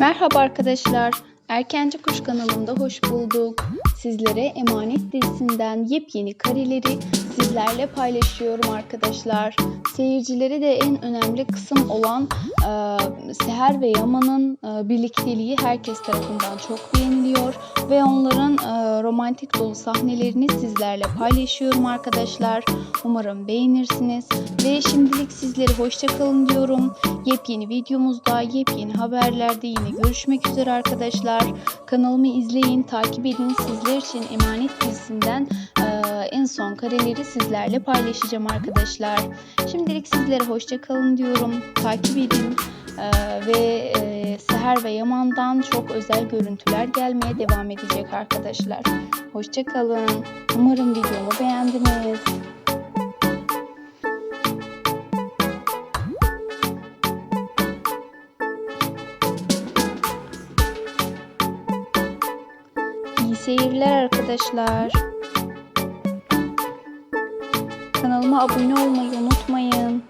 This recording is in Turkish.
Merhaba arkadaşlar. Erkenci Kuş kanalında hoş bulduk. Sizlere Emanet dizisinden yepyeni kareleri sizlerle paylaşıyorum arkadaşlar. Seyircilere de en önemli kısım olan e, Seher ve Yaman'ın e, birlikteliği herkes tarafından çok beğeniliyor ve onların e, romantik dolu sahnelerini sizlerle paylaşıyorum arkadaşlar. Umarım beğenirsiniz ve şimdilik sizlere hoşça kalın diyorum. Yepyeni videomuzda, yepyeni haberlerde yine görüşmek üzere arkadaşlar. Kanalımı izleyin, takip edin. Sizler için Emanet dizisinden en son kareleri sizlerle paylaşacağım arkadaşlar. Şimdilik sizlere hoşça kalın diyorum. Takip edin. Ve Seher ve Yaman'dan çok özel görüntüler gelmeye devam edecek arkadaşlar. Hoşça kalın. Umarım videomu beğendiniz. İyi seyirler arkadaşlar. Kanalıma abone olmayı unutmayın.